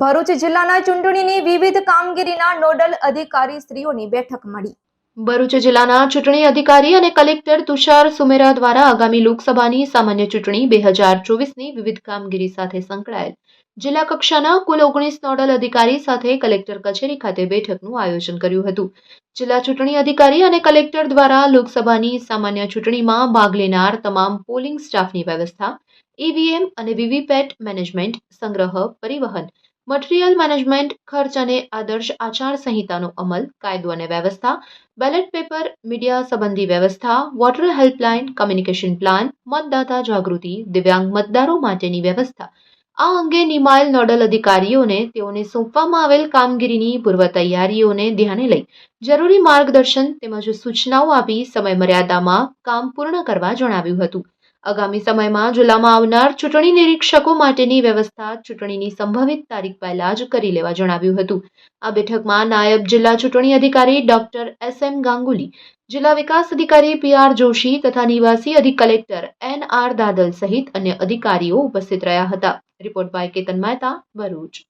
ભરૂચ જિલ્લાના ચૂંટણીની વિવિધ કામગીરીના નોડલ અધિકારી શ્રીઓની બેઠક મળી. ભરૂચ જિલ્લાના ચૂંટણી અધિકારી અને કલેક્ટર તુષાર સુમેરા દ્વારા આગામી લોકસભાની સામાન્ય ચૂંટણી બે હજાર ચોવીસની વિવિધ કામગીરી સાથે સંકળાયેલ. જિલ્લા કક્ષાના કુલ ઓગણીસ નોડલ અધિકારી સાથે કલેક્ટર કચેરી ખાતે બેઠકનું આયોજન કર્યું હતું. જિલ્લા ચૂંટણી અધિકારી અને કલેક્ટર દ્વારા લોકસભાની સામાન્ય ચૂંટણીમાં ભાગ લેનાર તમામ પોલિંગ સ્ટાફની વ્યવસ્થા, ઈવીએમ અને વીવીપેટ મેનેજમેન્ટ, સંગ્રહ, પરિવહન મટીરીયલ મેનેજમેન્ટ ખર્ચ અને આદર્શ આચાર સંહિતાનો અમલ, કાયદો અને વ્યવસ્થા, બેલેટ પેપર, મીડિયા સંબંધી વ્યવસ્થા, વોટર હેલ્પલાઇન, કમ્યુનિકેશન પ્લાન, મતદાતા જાગૃતિ, દિવ્યાંગ મતદારો માટેની વ્યવસ્થા. આ અંગે નિમાયેલ નોડલ અધિકારીઓને તેઓને સોંપવામાં આવેલ કામગીરીની પૂર્વ તૈયારીઓને ધ્યાને લઈ જરૂરી માર્ગદર્શન તેમજ સૂચનાઓ આપી સમયમર્યાદામાં કામ પૂર્ણ કરવા જણાવ્યું હતું. આગામી સમયમાં જિલ્લામાં આવનાર ચૂંટણી નિરીક્ષકો માટેની વ્યવસ્થા ચૂંટણીની સંભવિત તારીખ પહેલા જ કરી લેવા જણાવ્યું હતું. આ બેઠકમાં નાયબ જિલ્લા ચૂંટણી અધિકારી ડોક્ટર એસ એમ ગાંગુલી, જિલ્લા વિકાસ અધિકારી પી આર જોશી તથા નિવાસી અધિક કલેક્ટર એન આર દાદલ સહિત અન્ય અધિકારીઓ ઉપસ્થિત રહ્યા હતા. Report by Ketan Mehta Bharuch.